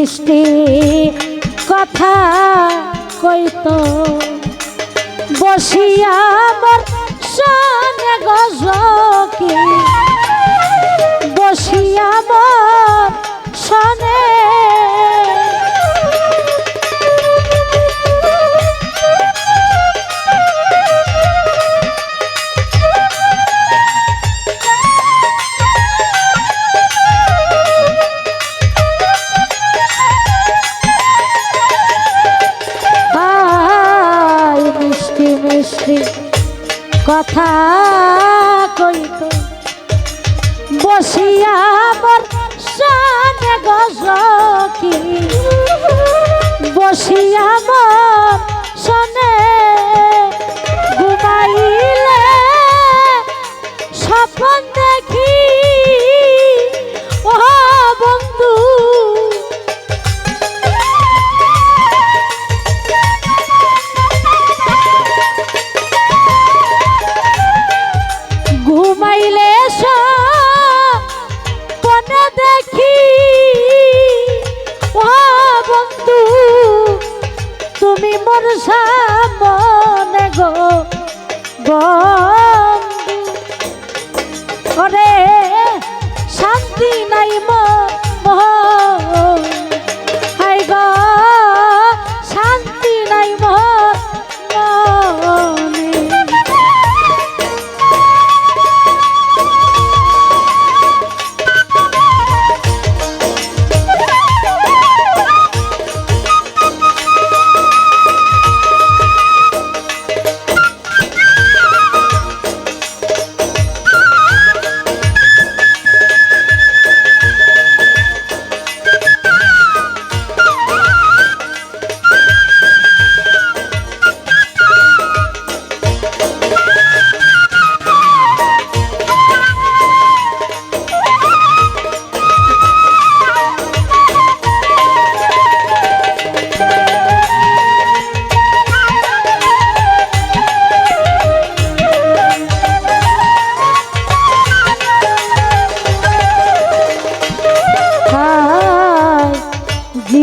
মিষ্টি কথা কইত। বসিয়া সঙ্গে গজকি। বসিয়া তুমি মোর সামনে গো বন্ধু। শান্তি নাই মন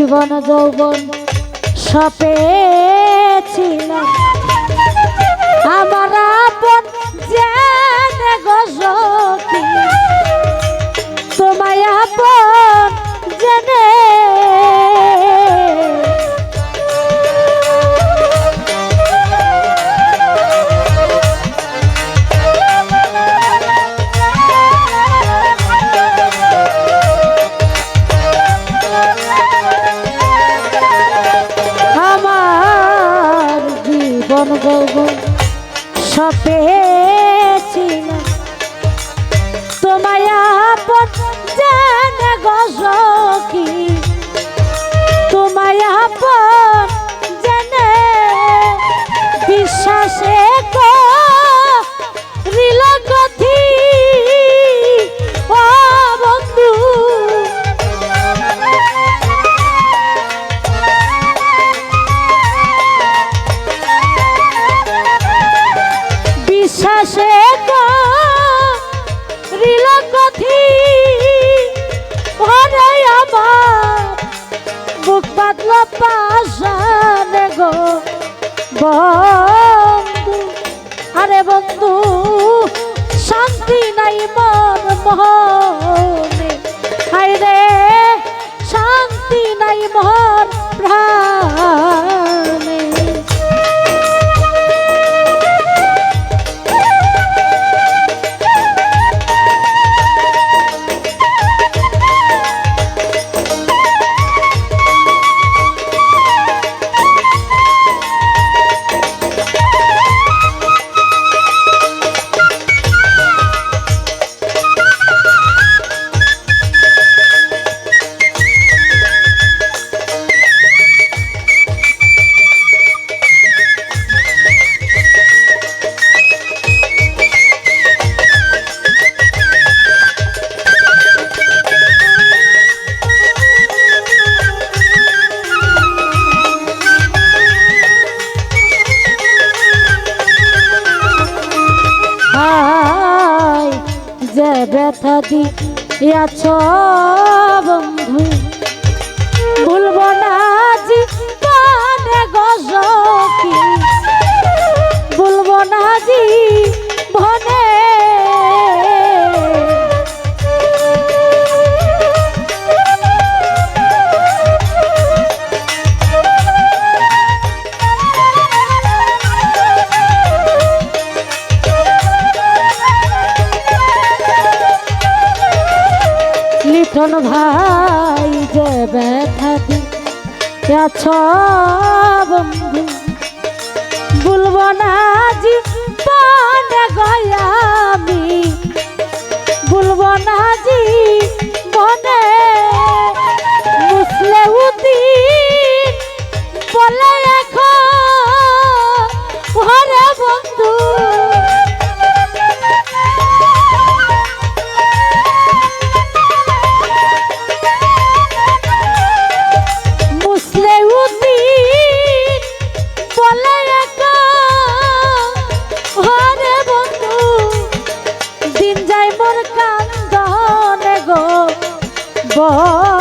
জীবন যৌবন সপেছিলাম আমার আপন জেনে গজকি তোমায় আপন জেনে পাশানে গো বন্ধু। আরে বন্ধু, শান্তি নাই মন মনে হায় রে শান্তি নাই মন প্রাণে ব্যথা দিয়েছ বন্ধু না। দিন